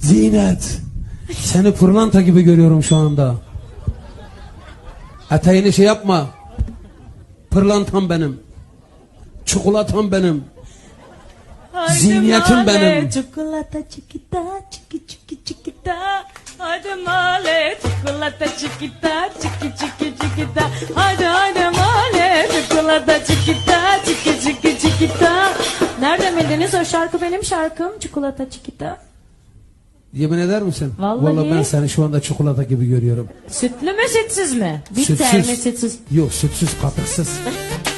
Zinet. Seni pırlanta gibi görüyorum şu anda. Eteğini şey yapma. Pırlantam benim. Çikolatam benim. Haydi Zihniyetim male, benim. Çikolata çikita çiki çiki çikita. Haydi male çikolata çikita çiki çiki çikita. Haydi haydi male çikolata çikita çiki çiki çikita. Nereden bildiniz o şarkı benim şarkım çikolata çikita. Yemin eder misin? Vallahi. ben seni şu anda çikolata gibi görüyorum. Sütlü mü sütsüz mü? Bitter mi sütsüz? Yok sütsüz katıksız.